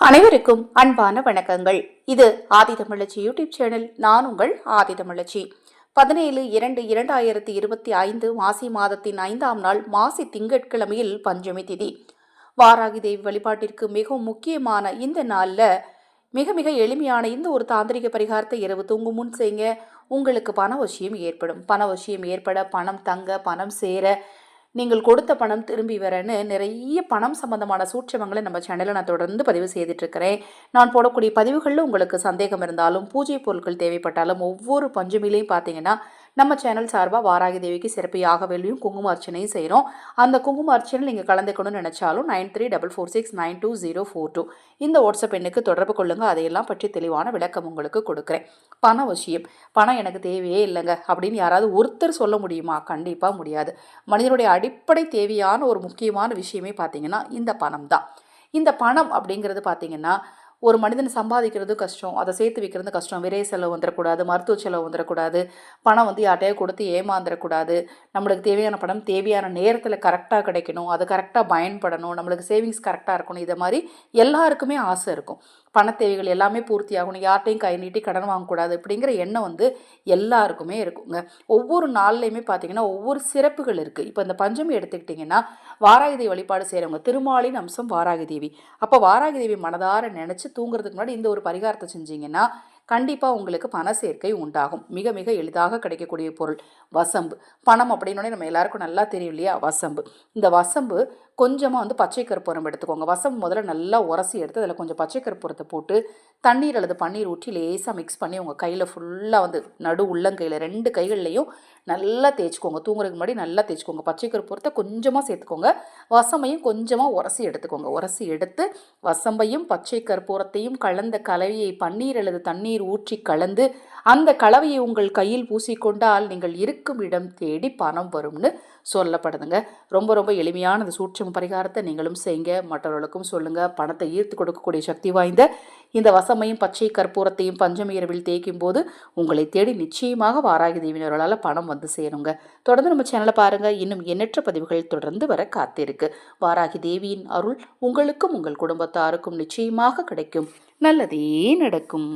அனைவருக்கும் அன்பான வணக்கங்கள். இது ஆதிதமிழச்சி யூடியூப் சேனல். நான் உங்கள் ஆதிதமிழச்சி. பதினேழு இரண்டு இரண்டாயிரத்தி இருபத்தி ஐந்து மாசி மாதத்தின் ஐந்தாம் நாள் மாசி திங்கட்கிழமையில் பஞ்சமி திதி. வாராகி தேவி வழிபாட்டிற்கு மிகவும் முக்கியமான இந்த நாளில் மிக மிக எளிமையான இந்த ஒரு தாந்திரிக பரிகாரத்தை இரவு தூங்கும் முன் செய்யுங்க உங்களுக்கு பண வசியம் ஏற்படும். பண வசியம் ஏற்பட பணம் தங்க பணம் சேர நீங்கள் கொடுத்த பணம் திரும்பி வரன்னு நிறைய பணம் சம்பந்தமான சூட்சமங்களை நம்ம சேனலில் நான் தொடர்ந்து பதிவு செய்துட்ருக்கிறேன் நான் போடக்கூடிய பதிவுகளில் உங்களுக்கு சந்தேகம் இருந்தாலும் பூஜை பொருட்கள் தேவைப்பட்டாலும் ஒவ்வொரு பஞ்சமிலையும் பார்த்தீங்கன்னா நம்ம சேனல் சார்பாக வாராகி தேவிக்கு சிறப்பு யாகவேலையும் குங்கும அர்ச்சனையும் செய்கிறோம் அந்த குங்கும அர்ச்சனை நீங்கள் கலந்துக்கணும்னு நினச்சாலும் nine three double four six nine two zero four two இந்த வாட்ஸ்அப் எண்ணுக்கு தொடர்பு கொள்ளுங்கள் அதையெல்லாம் பற்றி தெளிவான விளக்கம் உங்களுக்கு கொடுக்குறேன். பண விஷயம். பணம் எனக்கு தேவையே இல்லைங்க. அப்படின்னு யாராவது ஒருத்தர் சொல்ல முடியுமா? கண்டிப்பாக முடியாது. மனிதனுடைய அடிப்படை தேவையான ஒரு முக்கியமான விஷயமே பார்த்தீங்கன்னா இந்த பணம் தான் இந்த பணம் அப்படிங்கிறது பார்த்தீங்கன்னா ஒரு மனிதன் சம்பாதிக்கிறது கஷ்டம். அதை சேர்த்து வைக்கிறது கஷ்டம். விரை செலவு வந்துடக்கூடாது மருத்துவ செலவு வந்துடக்கூடாது பணம் வந்து யார்ட்டையோ கொடுத்து ஏமாந்துடக்கூடாது நம்மளுக்கு தேவையான பணம் தேவையான நேரத்தில் கரெக்டாக கிடைக்கணும். அது கரெக்டாக பயன்படணும். நம்மளுக்கு சேவிங்ஸ் கரெக்டாக இருக்கணும். இதை மாதிரி எல்லாருக்குமே ஆசை இருக்கும். பண தேவைகள் எல்லாமே பூர்த்தி ஆகணும் யார்ட்டையும் கை நீட்டி கடன் வாங்கக்கூடாது அப்படிங்கிற எண்ணம் வந்து எல்லாருக்குமே இருக்குங்க. ஒவ்வொரு நாள்லையுமே பார்த்தீங்கன்னா ஒவ்வொரு சிறப்புகள் இருக்குது இப்போ இந்த பஞ்சமி எடுத்துக்கிட்டிங்கன்னா வாராகி தேவி வழிபாடு செய்கிறவங்க திருமாலின் அம்சம் வாராகி தேவி. அப்போ வாராகி தேவி மனதார நினச்சி தூங்குறதுக்கு முன்னாடி இந்த ஒரு பரிகாரத்தை செஞ்சீங்கன்னா கண்டிப்பாக உங்களுக்கு பண சேர்க்கை உண்டாகும். மிக மிக எளிதாக கிடைக்கக்கூடிய பொருள் வசம்பு. பணம் அப்படின்னோடனே நம்ம எல்லாருக்கும் நல்லா தெரியும் இல்லையா? வசம்பு. இந்த வசம்பு கொஞ்சமாக வந்து பச்சை கற்பூரம் எடுத்துக்கோங்க. வசம்பு முதல்ல நல்லா உரசி எடுத்து அதில் கொஞ்சம் பச்சை கற்பூரத்தை போட்டு தண்ணீர் அல்லது பன்னீர் ஊற்றி லேசாக மிக்ஸ் பண்ணி உங்கள் கையில் ஃபுல்லாக வந்து நடு உள்ளங்கையில் ரெண்டு கைகள்லையும் நல்லா தேய்ச்சிக்கோங்க. தூங்குறதுக்கு முன்னாடி நல்லா தேய்ச்சிக்கோங்க. பச்சை கற்பூரத்தை கொஞ்சமாக சேர்த்துக்கோங்க. வசம்பையும் கொஞ்சமாக உரசி எடுத்துக்கோங்க. உரசி எடுத்து வசம்பையும் பச்சை கற்பூரத்தையும் கலந்த கலவையை பன்னீர் அல்லது தண்ணீர் ஊற்றி கலந்து அந்த கலவையை உங்கள் கையில் பூசிக்கொண்டால் நீங்கள் இருக்கும் இடம் தேடி பணம் வரும்னு சொல்லப்படுதுங்க. ரொம்ப ரொம்ப எளிமையான அந்த சூட்சம் பரிகாரத்தை நீங்களும் செய்யுங்க. மற்றவர்களுக்கும் சொல்லுங்கள் பணத்தை ஈர்த்து கொடுக்கக்கூடிய சக்தி வாய்ந்த இந்த வசமையும் பச்சை கற்பூரத்தையும் பஞ்சம் இரவில் தேய்க்கும் போது உங்களை தேடி நிச்சயமாக வாராகி தேவினர்களால் பணம் வந்து சேருங்க. தொடர்ந்து நம்ம சேனலை பாருங்கள் இன்னும் எண்ணற்ற பதிவுகள் தொடர்ந்து வர காத்திருக்கு. வாராகி தேவியின் அருள் உங்களுக்கும் உங்கள் குடும்பத்தாருக்கும் நிச்சயமாக கிடைக்கும். நல்லதே நடக்கும்.